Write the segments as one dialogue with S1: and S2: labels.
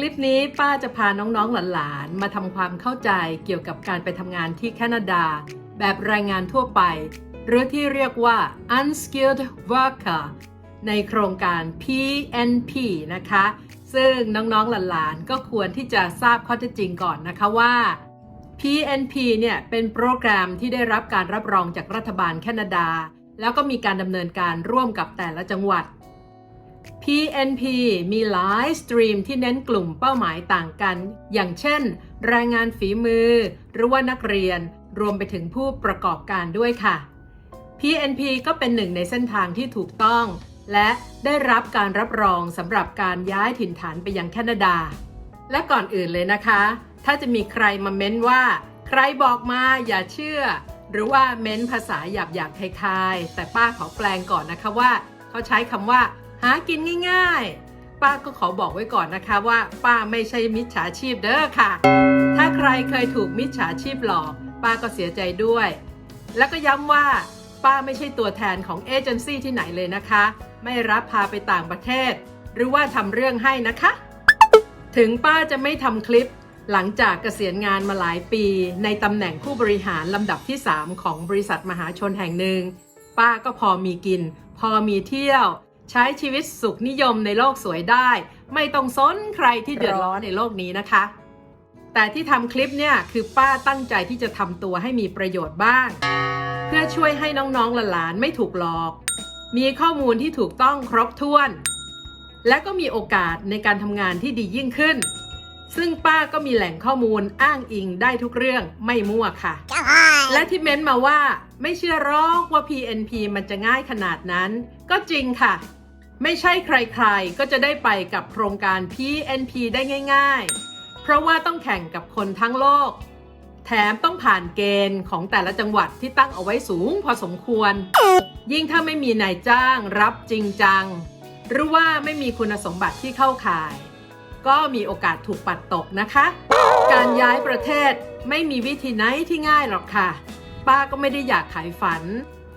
S1: คลิปนี้ป้าจะพาน้องๆหลานๆ มาทำความเข้าใจเกี่ยวกับการไปทำงานที่แคนาดา แบบแรงงานทั่วไป หรือที่เรียกว่า unskilled worker ในโครงการ PNP นะคะ ซึ่งน้องๆหลานๆ ก็ควรที่จะทราบข้อเท็จจริงก่อนนะคะว่า PNP เนี่ยเป็นโปรแกรมที่ได้รับการรับรองจากรัฐบาลแคนาดา แล้วก็มีการดำเนินการร่วมกับแต่ละจังหวัด PNP มีหลายสตรีมที่เน้นกลุ่มเป้าหมายต่างกัน อย่างเช่น แรงงานฝีมือ หรือว่านักเรียน รวมไปถึงผู้ประกอบการด้วยค่ะ PNP ก็เป็นหนึ่งในเส้นทางที่ถูกต้อง และได้รับการรับรองสำหรับการย้ายถิ่นฐานไปยังแคนาดา และก่อนอื่นเลยนะคะ ถ้าจะมีใครมาเม้นว่า ใครบอกมาอย่าเชื่อ หรือว่าเม้นภาษาหยาบๆคลายๆแต่ป้าขอแปลงก่อนนะคะว่า เขาใช้คำว่า หากินง่ายๆ ป้าก็ขอบอกไว้ก่อนนะคะว่า ป้าไม่ใช่มิจฉาชีพเด้อค่ะ ถ้าใครเคยถูกมิจฉาชีพหลอก ป้าก็เสียใจด้วย แล้วก็ย้ำว่า ป้าไม่ใช่ตัวแทนของเอเจนซี่ที่ไหนเลยนะคะ ไม่รับพาไปต่างประเทศ หรือว่าทำเรื่องให้นะคะ ถึงป้าจะไม่ทำคลิปหลังจากเกษียณงานมาหลายปี ในตำแหน่งผู้บริหารลำดับที่ 3 ของบริษัทมหาชนแห่งหนึ่ง ป้าก็พอมีกิน พอมีเที่ยว ใช้ชีวิตสุขนิยมในโลกสวยได้ ไม่ต้องสนใครที่เดือดร้อนในโลกนี้นะคะ แต่ที่ทำคลิปเนี่ยคือป้าตั้งใจที่จะทำตัวให้มีประโยชน์บ้าง เพื่อช่วยให้น้องๆหลานๆไม่ถูกหลอก มีข้อมูลที่ถูกต้องครบถ้วน และก็มีโอกาสในการทำงานที่ดียิ่งขึ้น ซึ่งป้าก็มีแหล่งข้อมูลอ้างอิงได้ทุกเรื่องไม่มั่วค่ะ และที่เม้นมาว่าไม่เชื่อหรอกว่า PNP มันจะง่ายขนาดนั้น ก็จริงค่ะ ไม่ใช่ใครๆ ก็จะได้ไปกับโครงการ PNP ได้ง่าย ๆ เพราะว่าต้องแข่งกับคนทั้งโลก แถมต้องผ่านเกณฑ์ของแต่ละจังหวัดที่ตั้งเอาไว้สูงพอสมควร ยิ่งถ้าไม่มีนายจ้างรับจริงจัง หรือว่าไม่มีคุณสมบัติที่เข้าข่าย ก็มีโอกาสถูกปัดตกนะคะ การย้ายประเทศไม่มีวิธีไหนที่ง่ายหรอกค่ะ ป้าก็ไม่ได้อยากขายฝัน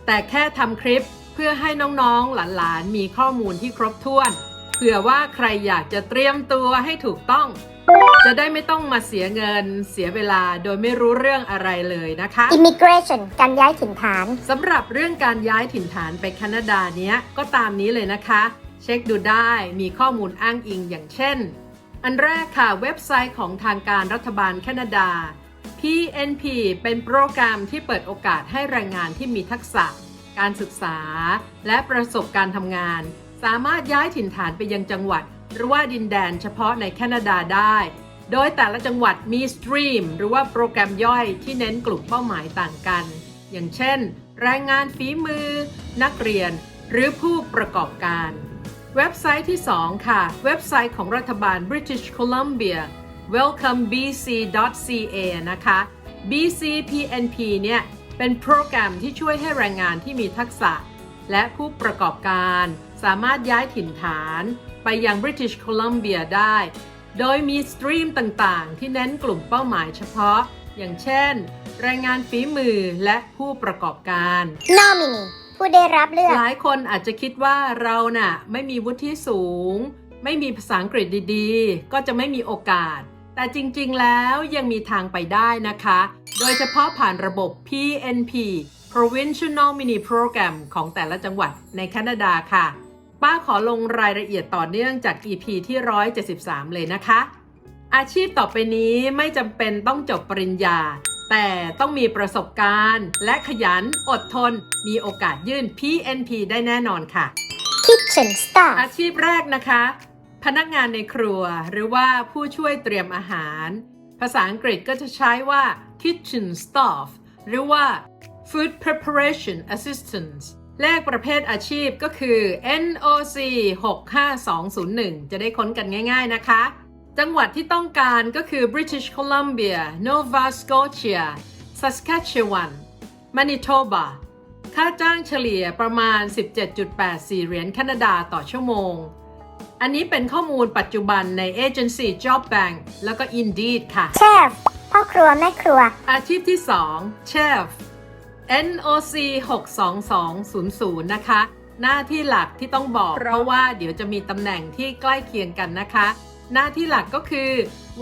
S1: แต่แค่ทำคลิป พื่อให้น้องๆหลานๆ มีข้อมูลที่ครบถ้วน เผื่อว่าใครอยากจะเตรียมตัวให้ถูกต้อง จะได้ไม่ต้องมาเสียเงิน เสียเวลาโดยไม่รู้เรื่องอะไรเลยนะคะ
S2: immigration การย้ายถิ่นฐาน
S1: สำหรับเรื่องการย้ายถิ่นฐานไปแคนาดาเนี้ยก็ตามนี้เลยนะคะ เช็คดูได้มีข้อมูลอ้างอิงอย่างเช่น อันแรกค่ะเว็บไซต์ของทางการรัฐบาลแคนาดา PNP เป็นโปรแกรมที่เปิดโอกาสให้แรงงานที่มีทักษะ การศึกษา และประสบการณ์ทำงาน สามารถย้ายถิ่นฐานไปยังจังหวัด หรือว่าดินแดนเฉพาะในแคนาดาได้ โดยแต่ละจังหวัดมีสตรีมหรือว่าโปรแกรมย่อยที่เน้นกลุ่มเป้าหมายต่างกัน อย่างเช่น แรงงานฝีมือ นักเรียน หรือผู้ประกอบการ เว็บไซต์ที่ 2 ค่ะ เว็บไซต์ของรัฐบาล British Columbia welcomebc.ca นะคะ BCPNP เนี่ย เป็นโปรแกรมที่ช่วยให้แรงงานที่มีทักษะ และผู้ประกอบการสามารถย้ายถิ่นฐาน ไปยัง British Columbia ได้ โดยมีสตรีมต่างๆ ที่เน้นกลุ่มเป้าหมายเฉพาะ อย่างเช่น แรงงานฝีมือและผู้ประกอบการ
S2: nominee ผู้ได้รับเลือก
S1: หลายคนอาจจะคิดว่าเราน่ะไม่มีวุฒิสูง ไม่มีภาษาอังกฤษดีๆ ก็จะไม่มีโอกาส แต่จริงๆ แล้วยังมีทางไปได้นะคะ โดยเฉพาะผ่านระบบ PNP Provincial Nominee Program ของแต่ละจังหวัดในแคนาดาค่ะ ป้าขอลงรายละเอียดต่อเนื่องจาก EP ที่ 173 เลยนะคะ อาชีพต่อไปนี้ไม่จำเป็นต้องจบปริญญา แต่ต้องมีประสบการณ์ และขยันอดทน มีโอกาสยื่น PNP ได้แน่นอนค่ะ
S2: kitchen staff
S1: อาชีพแรกนะคะ พนักงานในครัวหรือว่าผู้ช่วยเตรียมอาหาร ภาษาอังกฤษก็จะใช้ว่า kitchen staff หรือว่า food preparation assistants เลขประเภทอาชีพก็คือ NOC 65201 จะได้ค้นกันง่าย ๆนะคะ จังหวัดที่ต้องการก็คือ British Columbia Nova Scotia Saskatchewan Manitoba ค่าจ้างเฉลี่ยประมาณ 17.84 เหรียญแคนาดาต่อชั่วโมง อันนี้เป็นข้อมูลปัจจุบันในเอเจนซี่ Job Bank แล้วก็ Indeed ค่ะ
S2: chef พ่อครัวแม่ครัว
S1: อาชีพที่2 Chef NOC 62200 นะคะ หน้าที่หลักที่ต้องบอกเพราะว่าเดี๋ยวจะมีตำแหน่งที่ใกล้เคียงกันนะคะ หน้าที่หลักก็คือ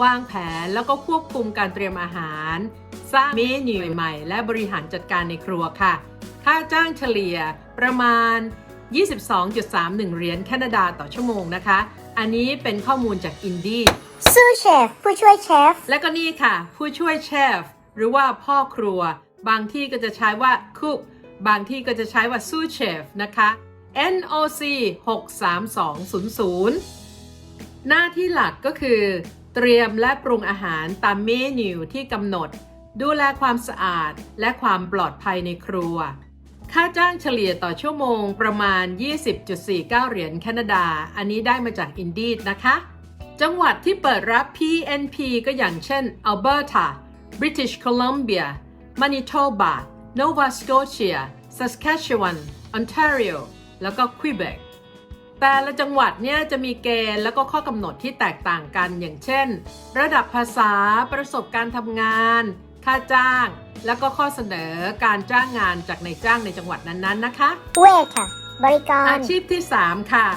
S1: วางแผนแล้วก็ควบคุมการเตรียมอาหาร สร้างเมนูใหม่ๆและบริหารจัดการในครัวค่ะ ค่าจ้างเฉลี่ยประมาณ 22.31 เหรียญแคนาดาต่อชั่วโมงนะคะ อันนี้เป็นข้อมูลจากอินดี
S2: ซูเชฟผู้ช่วยเชฟ
S1: และก็นี่ค่ะ ผู้ช่วยเชฟ หรือว่าพ่อครัว บางที่ก็จะใช้ว่า cook บางที่ก็จะใช้ว่า sous chef นะคะ NOC 63200 หน้าที่หลักก็คือ เตรียมและปรุงอาหารตามเมนูที่กำหนด ดูแลความสะอาดและความปลอดภัยในครัว ค่าจ้างเฉลี่ยต่อชั่วโมงประมาณ 20.49 เหรียญแคนาดา อันนี้ได้มาจาก Indeed นะคะ จังหวัดที่เปิดรับ PNP ก็อย่างเช่น Alberta British Columbia Manitoba Nova Scotia Saskatchewan Ontario แล้วก็ Quebec แต่ละจังหวัดเนี่ยจะมีเกณฑ์แล้วก็ข้อกำหนดที่แตกต่างกันอย่างเช่น ระดับภาษาประสบการณ์ทำงาน ค่าจ้าง แล้วก็ข้อเสนอการจ้างงานจากนายจ้างในจังหวัดนั้นๆนะคะ
S2: เวทค่ะบริการ
S1: อาชีพที่ 3 ค่ะ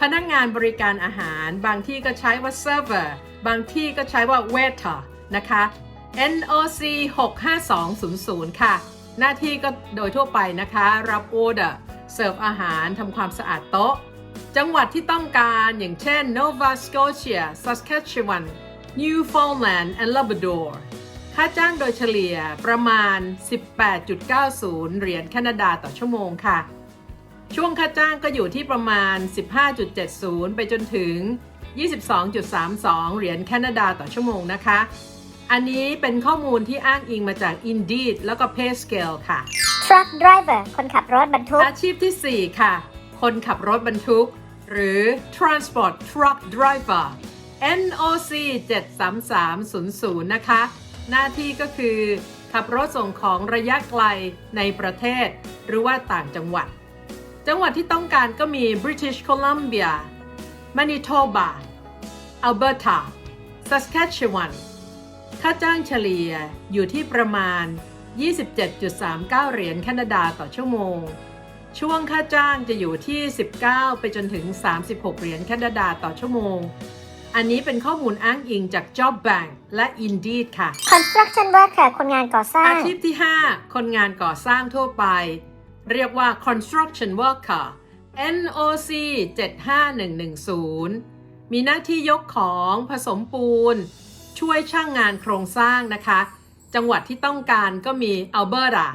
S1: พนักงานบริการอาหาร บางที่ก็ใช้ว่า server บางที่ก็ใช้ว่า waiter นะคะ NOC 65200 ค่ะ หน้าที่ก็โดยทั่วไปนะคะ รับออเดอร์เสิร์ฟอาหารทำความสะอาดโต๊ะ จังหวัดที่ต้องการอย่างเช่น Nova Scotia Saskatchewan Newfoundland and Labrador ค่าจ้างโดยเฉลี่ยประมาณ 18.90 เหรียญแคนาดาต่อชั่วโมงค่ะ ช่วงค่าจ้างก็อยู่ที่ประมาณ 15.70 ไปจนถึง 22.32 เหรียญแคนาดาต่อชั่วโมงนะคะ อันนี้เป็นข้อมูลที่อ้างอิงมาจาก Indeed แล้วก็ PayScale ค่ะ
S2: truck driver คนขับรถบรรทุก
S1: อาชีพที่ 4 ค่ะ คนขับรถบรรทุก หรือ Transport Truck Driver NOC 73300 นะคะ หน้าที่ก็คือ ขับรถส่งของระยะไกลในประเทศ หรือว่าต่างจังหวัด จังหวัดที่ต้องการก็มี British Columbia Manitoba Alberta Saskatchewan ค่าจ้างเฉลี่ยอยู่ที่ประมาณ 27.39 เหรียญแคนาดาต่อชั่วโมง ช่วงค่าจ้างจะอยู่ที่ 19 ไปจนถึง 36 เหรียญแคนาดาต่อชั่วโมง อันนี้เป็นข้อมูลอ้างอิงจาก Job Bank และ Indeed ค่ะ
S2: construction worker คนงานก่อสร้าง
S1: อาชีพที่ 5 คนงานก่อสร้างทั่วไป เรียกว่า construction worker NOC 75110 มีหน้าที่ยกของผสมปูน ช่วยช่างงานโครงสร้างนะคะ จังหวัดที่ต้องการก็มี Alberta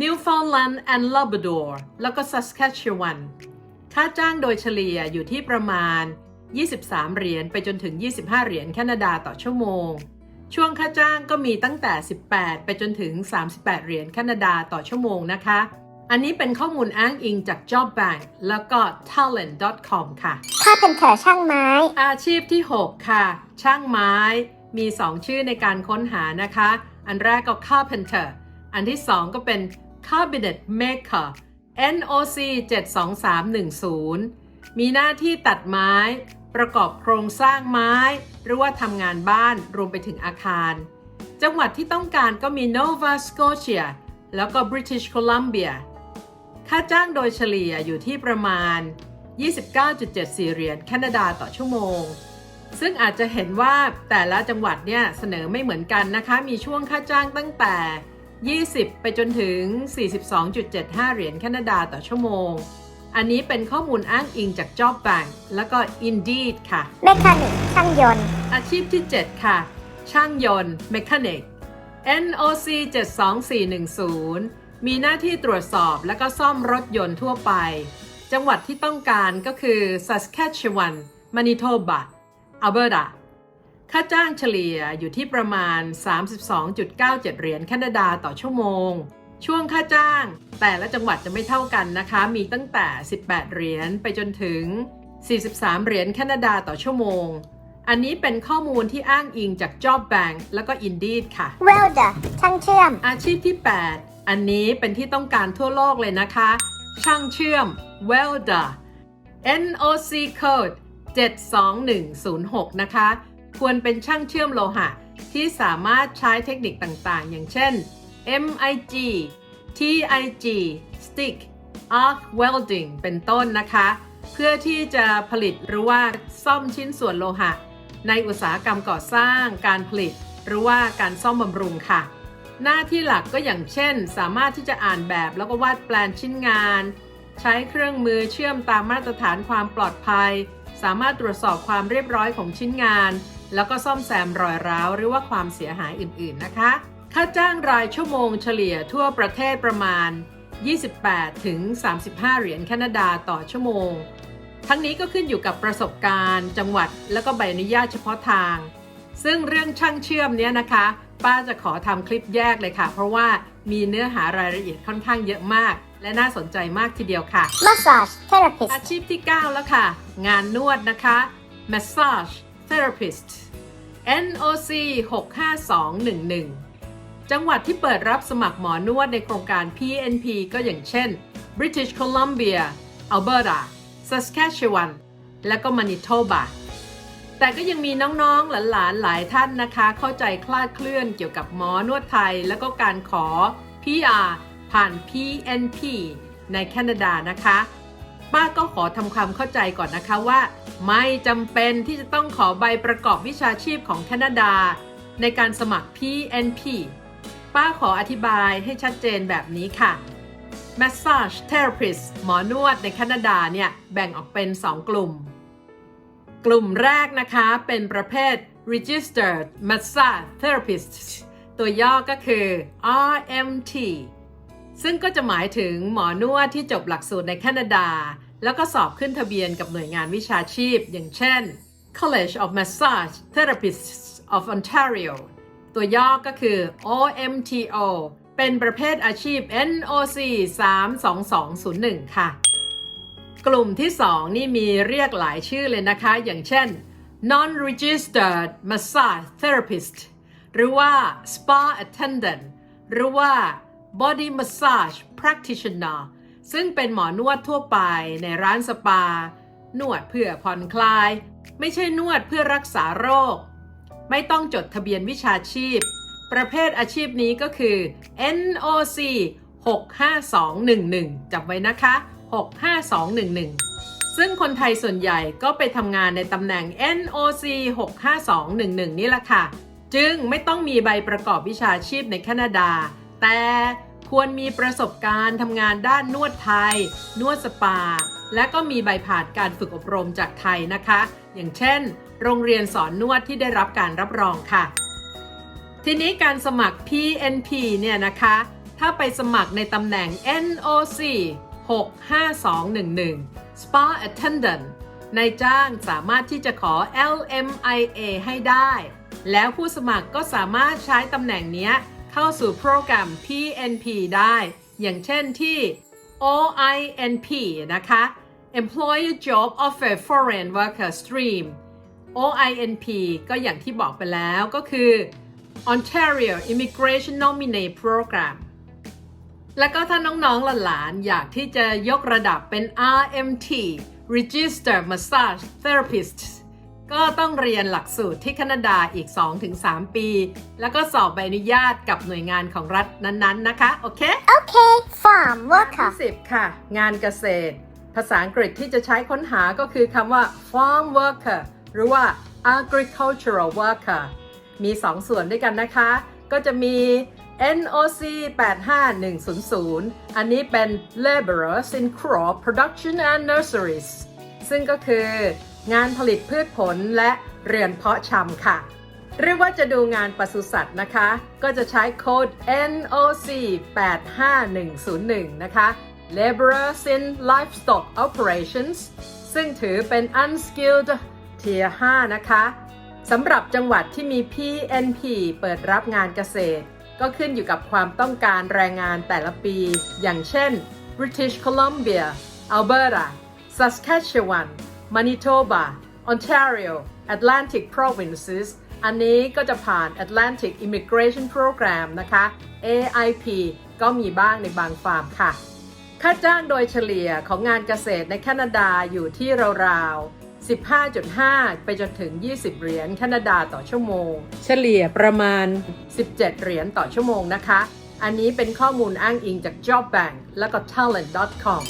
S1: Newfoundland and Labrador แล้วก็ Saskatchewan ค่าจ้างโดยเฉลี่ยอยู่ที่ประมาณ 23 เหรียญไปจนถึง 25 เหรียญแคนาดาต่อชั่วโมง ช่วงค่าจ้างก็มีตั้งแต่ 18 ไปจนถึง 38 เหรียญแคนาดาต่อชั่วโมงนะคะ อันนี้เป็นข้อมูลอ้างอิงจาก Job Bank แล้วก็ talent.com ค่ะ
S2: carpenter ช่างไม้
S1: อาชีพที่ 6 ค่ะ ช่างไม้ มี 2 ชื่อในการค้นหานะคะ อันแรกก็ carpenter อันที่ 2 ก็เป็น cabinet maker NOC 72310 มีหน้าที่ตัดไม้ ประกอบโครงสร้างไม้ หรือว่าทำงานบ้านรวมไปถึงอาคาร จังหวัดที่ต้องการก็มี Nova Scotia แล้วก็ British Columbia ค่าจ้างโดยเฉลี่ยอยู่ที่ประมาณ 29.74 เหรียญแคนาดาต่อชั่วโมง ซึ่งอาจจะเห็นว่าแต่ละจังหวัดเนี่ยเสนอไม่เหมือนกันนะคะ มีช่วงค่าจ้างตั้งแต่ 20 ไปจนถึง 42.75 เหรียญแคนาดาต่อชั่วโมง อันนี้เป็นข้อมูลอ้างอิงจาก Job Bank แล้วก็ Indeed ค่ะ
S2: mechanic ช่างยนต์
S1: อาชีพที่ 7 ค่ะ ช่างยนต์ Mechanic NOC 72410 มีหน้าที่ตรวจสอบและก็ซ่อมรถยนต์ทั่วไป จังหวัดที่ต้องการก็คือ Saskatchewan Manitoba Alberta ค่าจ้างเฉลี่ยอยู่ที่ประมาณ 32.97 เหรียญแคนาดาต่อชั่วโมง ช่วงค่าจ้าง แต่ละจังหวัดจะไม่เท่ากันนะคะ มีตั้งแต่ 18 เหรียญไปจนถึง 43 เหรียญแคนาดาต่อชั่วโมง อันนี้เป็นข้อมูลที่อ้างอิงจาก Job Bank แล้วก็ Indeed ค่ะ
S2: welder ช่างเชื่อม
S1: อาชีพที่ 8 อันนี้เป็นที่ต้องการทั่วโลกเลยนะคะ ช่างเชื่อม welder NOC code 72106 นะคะ ควรเป็นช่างเชื่อมโลหะ ที่สามารถใช้เทคนิคต่างๆ อย่างเช่น MIG TIG stick arc welding เป็นต้นนะคะ เพื่อที่จะผลิตหรือว่าซ่อมชิ้นส่วนโลหะ ในอุตสาหกรรมก่อสร้างการผลิต หรือว่าการซ่อมบำรุงค่ะ หน้าที่หลักก็อย่างเช่น สามารถที่จะอ่านแบบแล้วก็วาดแปลนชิ้นงาน ใช้เครื่องมือเชื่อมตามมาตรฐานความปลอดภัย สามารถตรวจสอบความเรียบร้อยของชิ้นงาน แล้วก็ซ่อมแซมรอยร้าวหรือว่าความเสียหายอื่น ๆ นะคะ ค่าจ้างรายชั่วโมงเฉลี่ยทั่วประเทศประมาณ 28 ถึง 35 เหรียญแคนาดาต่อชั่วโมง ทั้งนี้ก็ขึ้นอยู่กับประสบการณ์ จังหวัด แล้วก็ใบอนุญาตเฉพาะทาง ซึ่งเรื่องช่างเชื่อมเนี้ยนะคะ ป้าจะขอทำคลิปแยกเลยค่ะ เพราะว่ามีเนื้อหารายละเอียดค่อนข้างเยอะมาก และน่าสนใจมากทีเดียวค่ะ
S2: massage therapist
S1: อาชีพที่ 9 แล้วค่ะ งานนวดนะคะ massage therapist NOC 65211 จังหวัดที่เปิดรับสมัครหมอนวดในโครงการ PNP ก็อย่างเช่น British Columbia Alberta Saskatchewan และก็ Manitoba แต่ก็ยังมีน้องๆ หลานๆ หลายท่านนะคะ เข้าใจคลาดเคลื่อนเกี่ยวกับหมอนวดไทย แล้วก็การขอ PR ผ่าน PNP ในแคนาดานะคะ ป้าก็ขอทำความเข้าใจก่อนนะคะว่า ไม่จำเป็นที่จะต้องขอใบประกอบวิชาชีพของแคนาดา ในการสมัคร PNP ป้าขออธิบายให้ชัดเจนแบบนี้ค่ะ Massage Therapist หมอนวดในแคนาดาเนี่ย แบ่งออกเป็น 2 กลุ่ม กลุ่มแรกนะคะเป็นประเภท Registered Massage Therapist ตัวย่อก็คือ RMT ซึ่งก็จะหมายถึงหมอนวดที่จบหลักสูตรในแคนาดา แล้วก็สอบขึ้นทะเบียนกับหน่วยงานวิชาชีพ อย่างเช่น College of Massage Therapists of Ontario ตัวย่อก็คือ OMTO เป็นประเภทอาชีพ NOC 32201 ค่ะ กลุ่มที่ 2 นี่มีเรียกหลายชื่อเลยนะคะ อย่างเช่น non-registered massage therapist หรือว่า spa attendant หรือว่า body massage practitioner ซึ่งเป็นหมอนวดทั่วไปในร้านสปา นวดเพื่อผ่อนคลาย ไม่ใช่นวดเพื่อรักษาโรค ไม่ต้องจดทะเบียนวิชาชีพ ประเภทอาชีพนี้ก็คือ NOC 65211จำไว้นะคะ 65211 ซึ่งคนไทยส่วนใหญ่ก็ไปทำงานในตำแหน่ง NOC 65211 นี่แหละค่ะ จึงไม่ต้องมีใบประกอบวิชาชีพในแคนาดา แต่ควรมีประสบการณ์ทำงานด้านนวดไทย นวดสปา และก็มีใบผ่านการฝึกอบรมจากไทยนะคะ อย่างเช่น โรงเรียนสอนนวดที่ได้รับการรับรองค่ะ ทีนี้การสมัคร PNP เนี่ยนะคะ ถ้าไปสมัครในตำแหน่ง NOC 65211 Spa Attendant นายจ้างสามารถที่จะขอ LMIA ให้ได้ แล้วผู้สมัครก็สามารถใช้ตำแหน่งนี้เข้าสู่โปรแกรม PNP ได้ อย่างเช่นที่ OINP นะคะ Employer Job Offer Foreign Worker Stream OINP ก็อย่างที่บอกไปแล้วก็คือ Ontario Immigration Nominee Program และก็ถ้าน้องๆหลานๆอยากที่จะยกระดับเป็น RMT Registered Massage Therapist ก็ต้องเรียนหลักสูตรที่แคนาดาอีก 2-3 ปี แล้วก็สอบใบอนุญาตกับหน่วยงานของรัฐนั้นๆนะคะ โอเค
S2: okay farm worker
S1: ที่10ค่ะ งานเกษตร ภาษาอังกฤษที่จะใช้ค้นหาก็คือคำว่า farm worker หรือว่า agricultural worker มี 2 ส่วนด้วยกันนะคะ ก็จะมี NOC 85100 อันนี้เป็น laborers in crop production and nurseries ซึ่งก็คืองานผลิตพืชผลและเรือนเพาะชำค่ะ หรือว่าจะดูงานปศุสัตว์นะคะ ก็จะใช้โค้ด NOC 85101 นะคะ Laborers in Livestock Operations ซึ่งถือเป็น Unskilled Tier 5นะคะสำหรับจังหวัดที่มี PNP เปิดรับงานเกษตร ก็ขึ้นอยู่กับความต้องการแรงงานแต่ละปี อย่างเช่น British Columbia Alberta Saskatchewan Manitoba Ontario Atlantic Provinces อันนี้ก็จะผ่าน Atlantic Immigration Program นะคะ AIP ก็มีบ้างในบางฟาร์มค่ะ ค่าจ้างโดยเฉลี่ยของงานเกษตรในแคนาดาอยู่ที่ราวๆ 15.5 ไปจนถึง 20 เหรียญแคนาดาต่อชั่วโมง เฉลี่ยประมาณ 17 เหรียญต่อชั่วโมงนะคะ อันนี้เป็นข้อมูลอ้างอิงจาก Job Bank แล้วก็ Talent.com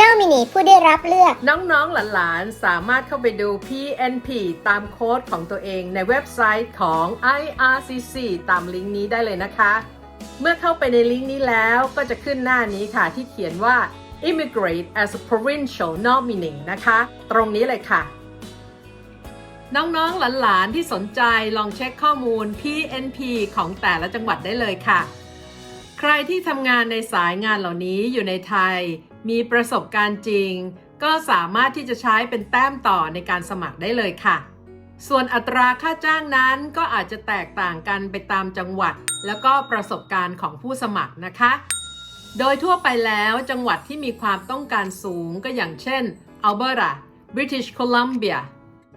S2: Nominee ผู้ได้รับเลือก
S1: น้องๆหลานๆ สามารถเข้าไปดู PNP ตามโค้ดของตัวเองในเว็บไซต์ของ IRCC ตามลิงก์นี้ได้เลยนะคะ เมื่อเข้าไปในลิงก์นี้แล้วก็จะขึ้นหน้านี้ค่ะที่เขียนว่า immigrate as a provincial nominee นะคะ ตรงนี้เลยค่ะ น้องๆ หลานๆ ที่สนใจลองเช็คข้อมูล PNP ของแต่ละจังหวัดได้เลยค่ะ ใครที่ทำงานในสายงานเหล่านี้อยู่ในไทย มีประสบการณ์จริง ก็สามารถที่จะใช้เป็นแต้มต่อในการสมัครได้เลยค่ะ ส่วนอัตราค่าจ้างนั้นก็อาจจะแตกต่างกันไปตามจังหวัด แล้วก็ประสบการณ์ของผู้สมัครนะคะ โดยทั่วไปแล้วจังหวัดที่มีความต้องการสูงก็อย่างเช่น Alberta British Columbia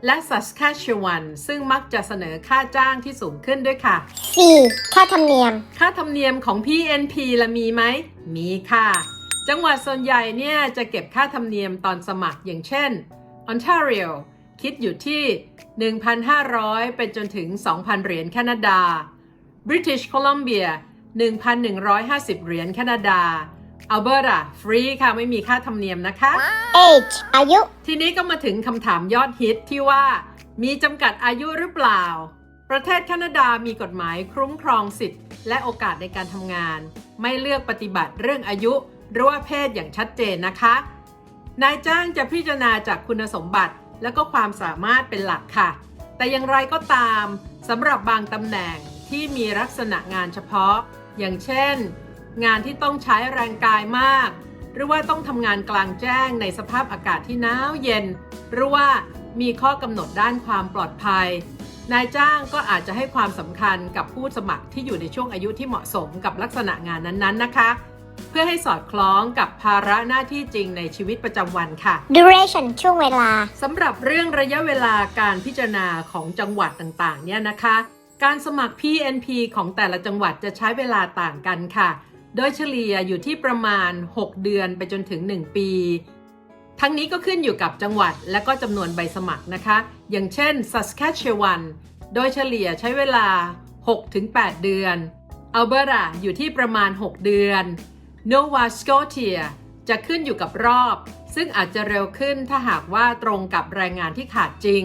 S1: และ Saskatchewan ซึ่งมักจะเสนอค่าจ้างที่สูงขึ้นด้วยค่ะ
S2: 4. ค่าธรรมเนียม
S1: ค่าธรรมเนียมของ PNP ละมีไหม มีค่ะ จังหวัดส่วนใหญ่เนี่ยจะเก็บค่าธรรมเนียมตอนสมัครอย่างเช่น Ontario คิดอยู่ที่ 1,500 ไปจนถึง 2,000 เหรียญแคนาดา British Columbia 1,150 เหรียญแคนาดา Alberta ฟรีค่ะไม่มีค่าธรรมเนียมนะคะ
S2: Age อายุ
S1: ทีนี้ก็มาถึงคำถามยอดฮิตที่ว่า มีจำกัดอายุหรือเปล่า ประเทศแคนาดามีกฎหมายคุ้มครองสิทธิ์ และโอกาสในการทำงาน ไม่เลือกปฏิบัติเรื่องอายุหรือว่าเพศอย่างชัดเจนนะคะ นายจ้างจะพิจารณาจากคุณสมบัติ และก็ความสามารถเป็นหลักค่ะ แต่อย่างไรก็ตามสำหรับบางตำแหน่งที่มีลักษณะงานเฉพาะ อย่างเช่น งานที่ต้องใช้แรงกายมาก หรือว่าต้องทำงานกลางแจ้งในสภาพอากาศที่หนาวเย็น หรือว่ามีข้อกำหนดด้านความปลอดภัย นายจ้างก็อาจจะให้ความสำคัญกับผู้สมัครที่อยู่ในช่วงอายุที่เหมาะสมกับลักษณะงานนั้นๆนะคะ เพื่อให้สอดคล้องกับภาระหน้าที่จริงในชีวิตประจำวันค่ะ
S2: Duration ช่วงเวลา
S1: สำหรับเรื่องระยะเวลาการพิจารณาของจังหวัดต่างๆ เนี่ยนะคะ การสมัคร PNP ของแต่ละจังหวัดจะใช้เวลาต่างกันค่ะ โดยเฉลี่ยอยู่ที่ประมาณ 6 เดือนไปจนถึง 1 ปี ทั้งนี้ก็ขึ้นอยู่กับจังหวัดและก็จำนวนใบสมัครนะคะ อย่างเช่น Saskatchewan โดยเฉลี่ยใช้เวลา 6-8 เดือน Alberta อยู่ที่ประมาณ 6 เดือน Nova Scotia จะขึ้นอยู่กับรอบ ซึ่งอาจจะเร็วขึ้นถ้าหากว่าตรงกับแรงงานที่ขาดจริง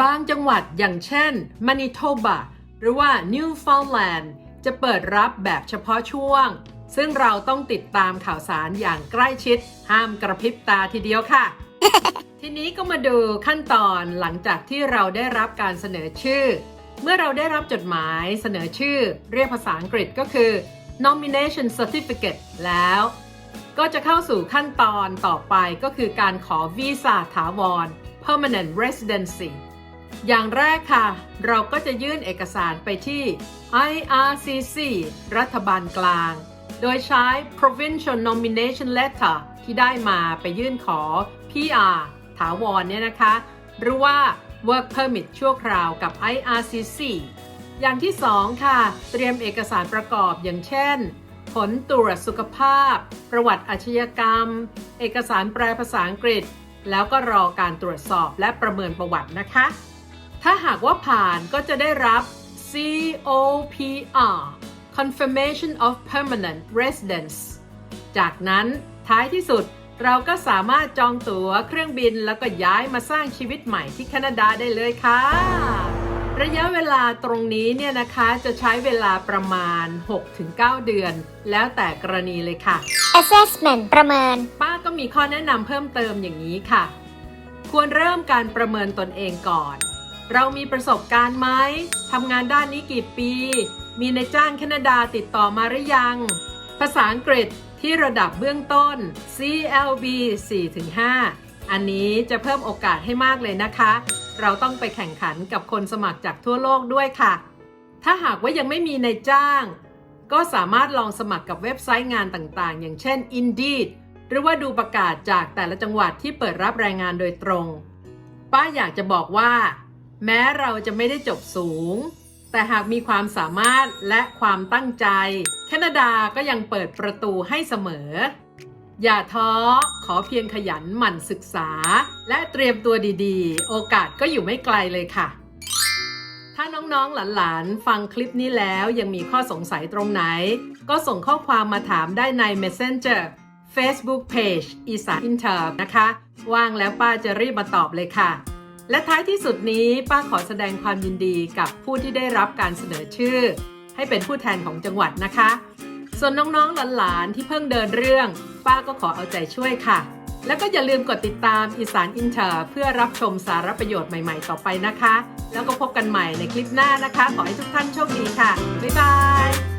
S1: บางจังหวัดอย่างเช่น Manitoba หรือว่า Newfoundland จะเปิดรับแบบเฉพาะช่วง ซึ่งเราต้องติดตามข่าวสารอย่างใกล้ชิด ห้ามกระพริบตาทีเดียวค่ะ ทีนี้ก็มาดูขั้นตอนหลังจากที่เราได้รับการเสนอชื่อ เมื่อเราได้รับจดหมายเสนอชื่อ เรียกภาษาอังกฤษก็คือ nomination certificate แล้ว ก็จะเข้าสู่ขั้นตอนต่อไปก็คือการขอวีซ่าถาวร permanent residency อย่างแรกค่ะ เราก็จะยื่นเอกสารไปที่ IRCC รัฐบาลกลาง โดยใช้ provincial nomination letter ที่ได้มาไปยื่นขอ PR ถาวรเนี่ยนะคะ หรือว่า work permit ชั่วคราวกับ IRCC อย่างที่ 2 ค่ะ เตรียมเอกสารประกอบอย่างเช่น ผลตรวจสุขภาพ ประวัติอาชญากรรม เอกสารแปลภาษาอังกฤษ แล้วก็รอการตรวจสอบและประเมินประวัตินะคะ ถ้าหากว่าผ่านก็จะได้รับ COPR Confirmation of Permanent Residence จากนั้นท้ายที่สุดเราก็สามารถจองตั๋วเครื่องบินแล้วก็ย้ายมาสร้างชีวิตใหม่ที่แคนาดาได้เลยค่ะ ระยะเวลาตรงนี้เนี่ยนะคะจะใช้เวลาประมาณ 6-9 เดือน แล้วแต่กรณีเลยค่ะ
S2: Assessment ประเมิน
S1: ป้าก็มีข้อแนะนำเพิ่มเติมอย่างนี้ค่ะ ควรเริ่มการประเมินตนเองก่อน เรามีประสบการณ์ไหมทำงานด้านนี้กี่ปี มีนายจ้างแคนาดาติดต่อมาหรือยัง ภาษาอังกฤษที่ระดับเบื้องต้น CLB 4-5 อันนี้จะเพิ่มโอกาสให้มากเลยนะคะ เราต้องไปแข่งขันกับคนสมัครจากทั่วโลกด้วยค่ะ ถ้าหากว่ายังไม่มีนายจ้าง ก็สามารถลองสมัครกับเว็บไซต์งานต่างๆ อย่างเช่น Indeed หรือว่าดูประกาศจากแต่ละจังหวัดที่เปิดรับแรงงานโดยตรง ป้าอยากจะบอกว่า แม้เราจะไม่ได้จบสูง แต่หากมีความสามารถและความตั้งใจ แคนาดาก็ยังเปิดประตูให้เสมอ อย่าท้อ ขอเพียงขยันหมั่นศึกษา และเตรียมตัวดีๆ โอกาสก็อยู่ไม่ไกลเลยค่ะ ถ้าน้องๆหลานๆ ฟังคลิปนี้แล้วยังมีข้อสงสัยตรงไหน ก็ส่งข้อความมาถามได้ใน Messenger Facebook Page อีสานอินเตอร์นะคะ ว่างแล้วป้าจะรีบมาตอบเลยค่ะ และท้ายที่สุดนี้ป้าขอแสดงความยินดีกับผู้ที่ได้รับการเสนอชื่อ ให้เป็นผู้แทนของจังหวัดนะคะ ส่วนน้องๆหลานๆที่เพิ่งเดินเรื่อง ป้าก็ขอเอาใจช่วยค่ะ แล้วก็อย่าลืมกดติดตามอีสานอินเตอร์เพื่อรับชมสาระประโยชน์ใหม่ๆต่อไปนะคะ แล้วก็พบกันใหม่ในคลิปหน้านะคะ ขอให้ทุกท่านโชคดีค่ะบ๊ายบาย